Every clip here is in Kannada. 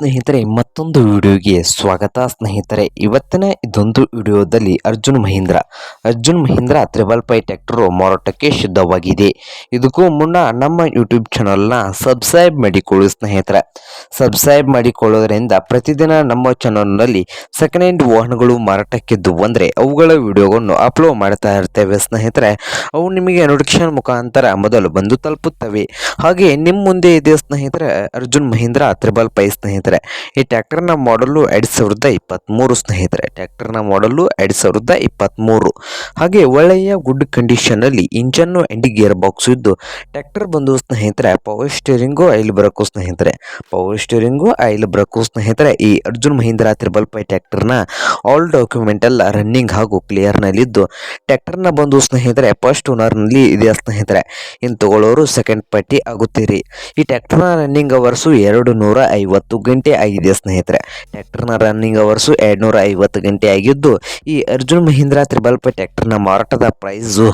ಸ್ನೇಹಿತರೆ, ಮತ್ತೊಂದು ವಿಡಿಯೋಗೆ ಸ್ವಾಗತ. ಸ್ನೇಹಿತರೆ, ಇವತ್ತಿನ ಇದೊಂದು ವಿಡಿಯೋದಲ್ಲಿ Arjun Mahindra. Arjun Mahindra triple five tractor ಮಾರಾಟಕ್ಕೆ ಸಿದ್ಧವಾಗಿದೆ. ಇದಕ್ಕೂ ಮುನ್ನ ನಮ್ಮ ಯೂಟ್ಯೂಬ್ ಚಾನಲ್ನ ಸಬ್ಸ್ಕ್ರೈಬ್ ಮಾಡಿಕೊಳ್ಳಿ ಸ್ನೇಹಿತರೆ. ಸಬ್ಸ್ಕ್ರೈಬ್ ಮಾಡಿಕೊಳ್ಳೋದ್ರಿಂದ ಪ್ರತಿದಿನ ನಮ್ಮ ಚಾನಲ್ನಲ್ಲಿ ಸೆಕೆಂಡ್ ಹ್ಯಾಂಡ್ ವಾಹನಗಳು ಮಾರಾಟಕ್ಕಿದ್ದು ಅಂದರೆ ಅವುಗಳ ವಿಡಿಯೋವನ್ನು ಅಪ್ಲೋಡ್ ಮಾಡ್ತಾ ಇರ್ತೇವೆ ಸ್ನೇಹಿತರೆ. ಅವು ನಿಮಗೆ ನೋಟಿಫಿಕೇಶನ್ ಮುಖಾಂತರ ಮೊದಲು ಬಂದು ತಲುಪುತ್ತವೆ. ಹಾಗೆ ನಿಮ್ಮ ಮುಂದೆ ಇದೆ ಸ್ನೇಹಿತರೆ, ಅರ್ಜುನ್ ಮಹೀಂದ್ರ ತ್ರಿಬಲ್ ಪೈ ಸ್ನೇಹಿತರೆ. ಈ ಟ್ರ್ಯಾಕ್ಟರ್ನ ಮಾಡಲು ಎರಡು ಸಾವಿರದ ಇಪ್ಪತ್ತ್ಮೂರು ಸ್ನೇಹಿತರೆ, ಟ್ರ್ಯಾಕ್ಟರ್ನ ಮಾಡಲು ಎರಡು ಸಾವಿರದ ಇಪ್ಪತ್ತ್ಮೂರು ಹಾಗೆ ಒಳ್ಳೆಯ ಗುಡ್ ಕಂಡೀಷನಲ್ಲಿ ಇಂಜನ್ನು ಎಂಡಿ ಗೇರ್ ಬಾಕ್ಸ್ ಇದ್ದು ಟ್ಯಾಕ್ಟರ್ ಬಂದು ಸ್ನೇಹಿತರೆ ಪವರ್ ಸ್ಟೀರಿಂಗು ಐಲ್ ಬರಕು ಸ್ನೇಹಿತರೆ ಪವರ್ ಸ್ಟೀರಿಂಗು ಆಯಿಲ್ ಬರಕು ಸ್ನೇಹಿತರೆ, ಈ ಅರ್ಜುನ್ ಮಹೀಂದ್ರ ತ್ರಿಬಲ್ ಪೈ ನ ಆಲ್ ಡಾಕ್ಯುಮೆಂಟ್ ಎಲ್ಲ ರನ್ನಿಂಗ್ ಹಾಗೂ ಕ್ಲಿಯರ್ನಲ್ಲಿದ್ದು ನ ಬಂದು ಸ್ನೇಹಿತರೆ ಫಸ್ಟ್ ಓನರ್ನಲ್ಲಿ ಇದೆ ಸ್ನೇಹಿತರೆ? ಇನ್ನು ತಗೊಳ್ಳೋರು ಸೆಕೆಂಡ್ ಪಾರ್ಟಿ ಆಗುತ್ತೀರಿ. ಈ ಟ್ರ್ಯಾಕ್ಟರ್ನ ರನ್ನಿಂಗ್ ಅವರ್ಸು ಎರಡು ನೂರ ಐವತ್ತು ಗಂಟೆ ಆಗಿದೆ ಸ್ನೇಹಿತರೆ. ಟ್ರ್ಯಾಕ್ಟರ್ನ ರನ್ನಿಂಗ್ ಅವರ್ಸು ಎರಡು ನೂರ ಐವತ್ತು ಗಂಟೆ ಆಗಿದ್ದು, ಈ ಅರ್ಜುನ್ ಮಹೀಂದ್ರ ತ್ರಿಬಲ್ ಪೈ ಟ್ರ್ಯಾಕ್ಟರ್ನ ಮಾರಾಟದ ಪ್ರೈಸು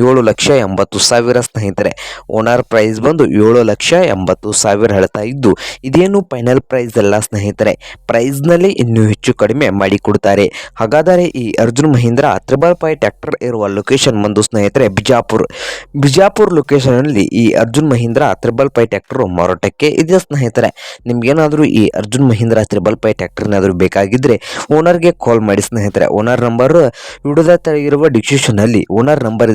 ಏಳು ಲಕ್ಷ ಎಂಬತ್ತು ಸಾವಿರ ಸ್ನೇಹಿತರೆ. ಓನರ್ ಪ್ರೈಸ್ ಬಂದು ಏಳು ಲಕ್ಷ ಎಂಬತ್ತು ಸಾವಿರ ಹೇಳ್ತಾ ಇದ್ದು, ಇದೇನು ಫೈನಲ್ ಪ್ರೈಸ್ ಅಲ್ಲ ಸ್ನೇಹಿತರೆ. ಪ್ರೈಸ್ನಲ್ಲಿ ಇನ್ನೂ ಹೆಚ್ಚು ಕಡಿಮೆ ಮಾಡಿಕೊಡ್ತಾರೆ ಹಾಗಾದರೆ ಈ Arjun Mahindra triple five tractor ಇರುವ ಲೊಕೇಶನ್ ಬಂದು ಸ್ನೇಹಿತರೆ ಬಿಜಾಪುರ್. ಬಿಜಾಪುರ್ ಲೊಕೇಶನ್ನಲ್ಲಿ ಈ Arjun Mahindra triple five tractor ಮಾರಾಟಕ್ಕೆ ಇದೆ ಸ್ನೇಹಿತರೆ? ನಿಮಗೇನಾದರೂ ಈ ಅರ್ಜುನ್ ಮಹೀಂದ್ರ ತ್ರಿಬಲ್ ಪೈ ಟ್ರ್ಯಾಕ್ಟರ್ನಾದರೂ ಬೇಕಾಗಿದ್ದರೆ ಓನರ್ಗೆ ಕಾಲ್ ಮಾಡಿ ಸ್ನೇಹಿತರೆ. ಓನರ್ ನಂಬರ್ ವಿಡಿಯೋದ ತೆಳಗಿರುವ ಡಿಸ್ಕ್ರಿಪ್ಷನಲ್ಲಿ ಓನರ್ ನಂಬರ್